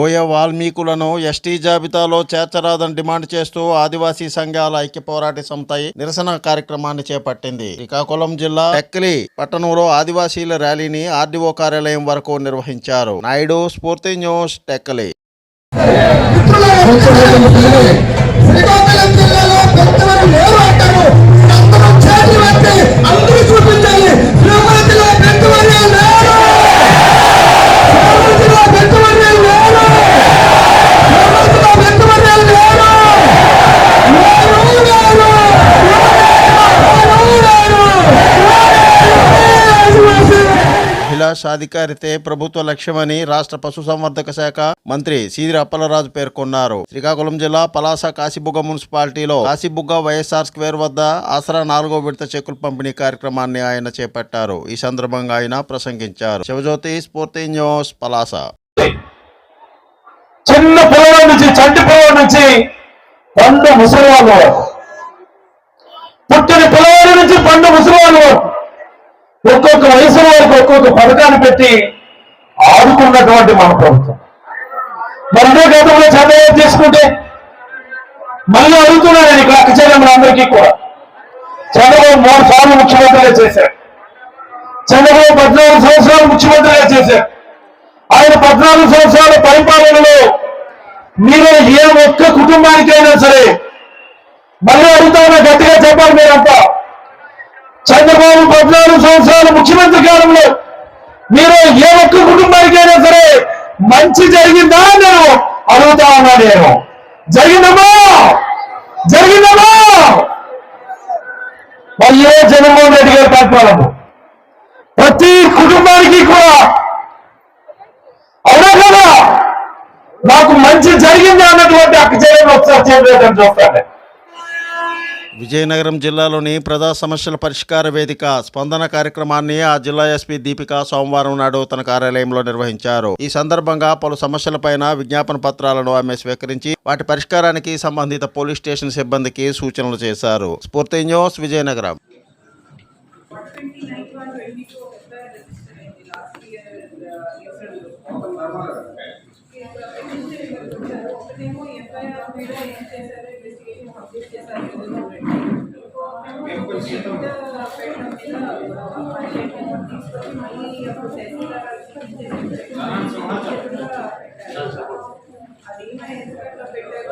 బోయ వాల్మీకులను ST జాబితాలో చేర్చరాదని demand చేస్తూ ఆదివాసీ సంఘాల ఐక్య పోరాట సంస్థ నిరసన కార్యక్రమాన్ని చేపట్టింది. శ్రీకాకుళం జిల్లా టెక్కలి పట్టణంలో ఆదివాసీల ర్యాలీని ఆర్డీఓ కార్యాలయం వరకు నిర్వహించారు. నాయుడు స్ఫూర్తి న్యూస్ టెక్కలి సాధికారితే ప్రభుత్వ లక్ష్యమని రాష్ట్ర పశుసంవర్ధక శాఖ మంత్రి సీదిరి అప్పలరాజు పేర్కొన్నారు. శ్రీకాకుళం జిల్లా పలాస కాశీబుగ్గ మున్సిపాలిటీలో కాశీబుగ్గ వైఎస్ఆర్ స్క్వేర్ వద్ద ఆసరా నాలుగో విడత చెక్కులు పంపిణీ కార్యక్రమాన్ని ఆయన చేపట్టారు. ఈ సందర్భంగా ఆయన ప్రసంగించారు. శివజ్యోతి స్ఫూర్తి న్యూస్ పలాస. చిన్న పొలం నుంచి చంటి పొలం నుంచి పండు ముసలివాళ్ళ. వరకు పుట్టిన పొలం నుంచి పండు ముసలివాళ్ళ. వరకు ఒక్కొక్క వయసు వారికి ఒక్కొక్క పథకాన్ని పెట్టి ఆడుకున్నటువంటి మన ప్రభుత్వం. మరి గతంలో చంద్రబాబు తీసుకుంటే మళ్ళీ అడుగుతున్నాను నేను ఇక్కడ అక్కచెల్లెమ్మలందరికీ కూడా. చంద్రబాబు మూడు సార్లు ముఖ్యమంత్రిగా చేశారు చంద్రబాబు పద్నాలుగు సంవత్సరాలు ముఖ్యమంత్రిగా చేశారు ఆయన పద్నాలుగు సంవత్సరాల పరిపాలనలో మీరు ఏ ఒక్క కుటుంబానికైనా సరే మళ్ళీ అడుగుతా ఉన్నా గట్టిగా చెప్పాలి మీరంతా. చంద్రబాబు పద్నాలుగు సంవత్సరాల ముఖ్యమంత్రి కాలంలో మీరు ఏ ఒక్క కుటుంబానికైనా సరే మంచి జరిగిందా నేను అడుగుతా ఉన్నా నేను. జరిగిందమ్మా! జరిగిందమ్మా! మళ్ళీ జగన్మోహన్ రెడ్డి గారి పరిపాలన? ప్రతి కుటుంబానికి కూడా అవునా కదా? నాకు మంచి జరిగింది అన్నటువంటి అక్క చేయడం ఒకసారి చేయలేదని చూస్తాను విజయనగరం జిల్లాలోని ప్రజా సమస్యల పరిష్కార వేదిక స్పందన కార్యక్రమాన్ని ఆ జిల్లా ఎస్పీ దీపిక సోమవారం నాడు తన కార్యాలయంలో నిర్వహించారు. ఈ సందర్భంగా పలు సమస్యలపైన విజ్ఞాపన పత్రాలను ఆమె స్వీకరించి వాటి పరిష్కారానికి సంబంధిత పోలీస్ స్టేషన్ సిబ్బందికి సూచనలు చేశారు. Spoorthi news Vizianagaram. ఒకటేమో ఎఫ్ఐఆర్ మీద ఏం చేశారు ఇన్వెస్టిగేషన్ కంప్లీట్ చేశారు పెట్టడం మీద తీసుకొని మళ్ళీ అప్పుడు అది మరి ఎందుకు అట్లా పెట్టారు